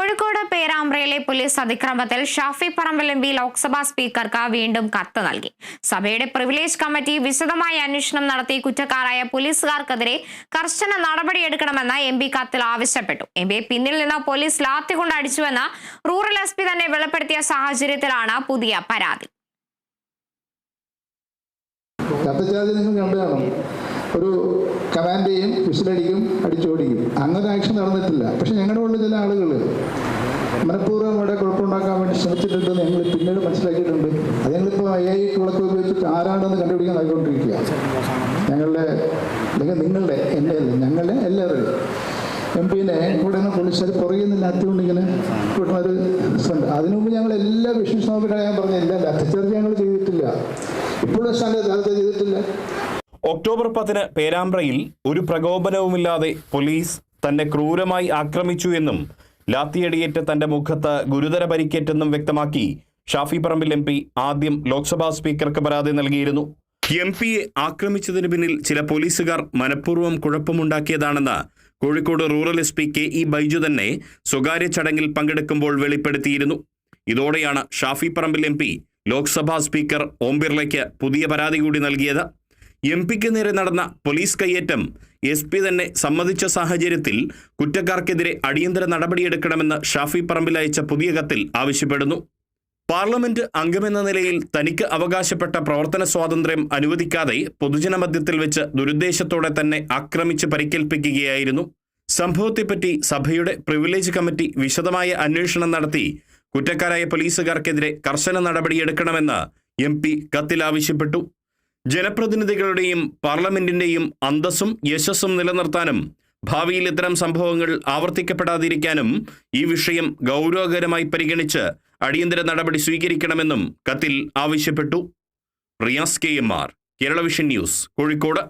കോഴിക്കോട് പേരാമ്പ്രയിലെ പോലീസ് അതിക്രമത്തിൽ Shafi Parambil M P Lok Sabha സ്പീക്കർക്ക് വീണ്ടും കത്ത് നൽകി. സഭയുടെ പ്രിവിലേജ് കമ്മിറ്റി വിശദമായ അന്വേഷണം നടത്തി കുറ്റക്കാരായ പോലീസുകാർക്കെതിരെ കർശന നടപടിയെടുക്കണമെന്ന് എം പി കത്തിൽ ആവശ്യപ്പെട്ടു. എം പിയെ പിന്നിൽ നിന്ന് പോലീസ് ലാത്തി കൊണ്ട് അടിച്ചുവെന്ന് റൂറൽ എസ് പി തന്നെ വെളിപ്പെടുത്തിയ സാഹചര്യത്തിലാണ് പുതിയ പരാതി. ഒരു കമാൻഡ് ചെയ്യും വിസിലടിക്കും അടിച്ചോടിക്കും. അങ്ങനെ ആക്ഷൻ നടന്നിട്ടില്ല. പക്ഷെ ഞങ്ങളുടെ ഉള്ളിൽ ചില ആളുകൾ മനഃപൂർവം ഇവിടെ കുഴപ്പമുണ്ടാക്കാൻ വേണ്ടി ശ്രമിച്ചിട്ടുണ്ടെന്ന് ഞങ്ങൾ പിന്നീട് മനസ്സിലാക്കിയിട്ടുണ്ട്. അത് ഞങ്ങളിപ്പോൾ ഐ ഐ വിളക്ക് ഉപയോഗിച്ചിട്ട് ആരാണെന്ന് കണ്ടുപിടിക്കാൻ ആയിക്കൊണ്ടിരിക്കുക. ഞങ്ങളുടെ അല്ലെങ്കിൽ നിങ്ങളുടെ എന്റെ ഞങ്ങളുടെ എല്ലാവരുടെയും. എം പിന്നെ ഇവിടെ നിന്ന് പോലീസുകാർ പുറകിൽ നിന്ന് ഇങ്ങനെ അതിനു മുമ്പ് ഞങ്ങൾ എല്ലാ വിഷ്ണു സ്വാമിയുടെ ഞാൻ പറഞ്ഞില്ല ലാത്തിച്ചേർച്ച് ഞങ്ങൾ ചെയ്തിട്ടില്ല. ഇപ്പോഴും സ്ഥലത്ത് ചെയ്തിട്ടില്ല. ഒക്ടോബർ പത്തിന് പേരാമ്പ്രയിൽ ഒരു പ്രകോപനവുമില്ലാതെ പോലീസ് തന്നെ ക്രൂരമായി ആക്രമിച്ചു എന്നും ലാത്തിയടിയേറ്റ് തന്റെ മുഖത്ത് ഗുരുതര പരിക്കേറ്റെന്നും വ്യക്തമാക്കി ഷാഫി പറമ്പിൽ എം പി ആദ്യം ലോക്സഭാ സ്പീക്കർക്ക് പരാതി നൽകിയിരുന്നു. എം പിയെ ആക്രമിച്ചതിന് പിന്നിൽ ചില പോലീസുകാർ മനഃപൂർവം കുഴപ്പമുണ്ടാക്കിയതാണെന്ന് Kozhikode rural S P K E Baiju തന്നെ സ്വകാര്യ ചടങ്ങിൽ പങ്കെടുക്കുമ്പോൾ വെളിപ്പെടുത്തിയിരുന്നു. ഇതോടെയാണ് Shafi Parambil M P Lok Sabha speaker Om ബിർളയ്ക്ക് പുതിയ പരാതി കൂടി നൽകിയത്. എം പിക്ക് നേരെ നടന്ന പോലീസ് കയ്യേറ്റം. എസ് പി തന്നെ സമ്മതിച്ച സാഹചര്യത്തിൽ കുറ്റക്കാർക്കെതിരെ അടിയന്തര നടപടിയെടുക്കണമെന്ന് ഷാഫി പറമ്പിൽ അയച്ച പുതിയ കത്തിൽ ആവശ്യപ്പെടുന്നു. പാർലമെന്റ് അംഗമെന്ന നിലയിൽ തനിക്ക് അവകാശപ്പെട്ട പ്രവർത്തന സ്വാതന്ത്ര്യം അനുവദിക്കാതെ പൊതുജനമധ്യത്തിൽ വെച്ച് ദുരുദ്ദേശത്തോടെ തന്നെ ആക്രമിച്ച് പരിക്കേൽപ്പിക്കുകയായിരുന്നു. സംഭവത്തെപ്പറ്റി സഭയുടെ പ്രിവിലേജ് കമ്മിറ്റി വിശദമായ അന്വേഷണം നടത്തി. കുറ്റക്കാരായ പോലീസുകാർക്കെതിരെ കർശന നടപടിയെടുക്കണമെന്ന് എം പി കത്തിൽ ആവശ്യപ്പെട്ടു. ജനപ്രതിനിധികളുടെയും പാർലമെന്റിന്റെയും അന്തസ്സും യശസ്സും നിലനിർത്താനും ഭാവിയിൽ ഇത്തരം സംഭവങ്ങൾ ആവർത്തിക്കപ്പെടാതിരിക്കാനും ഈ വിഷയം ഗൗരവകരമായി പരിഗണിച്ച് അടിയന്തര നടപടി സ്വീകരിക്കണമെന്നും കത്തിൽ ആവശ്യപ്പെട്ടു. Riyas K M R Kerala vision news Kozhikode.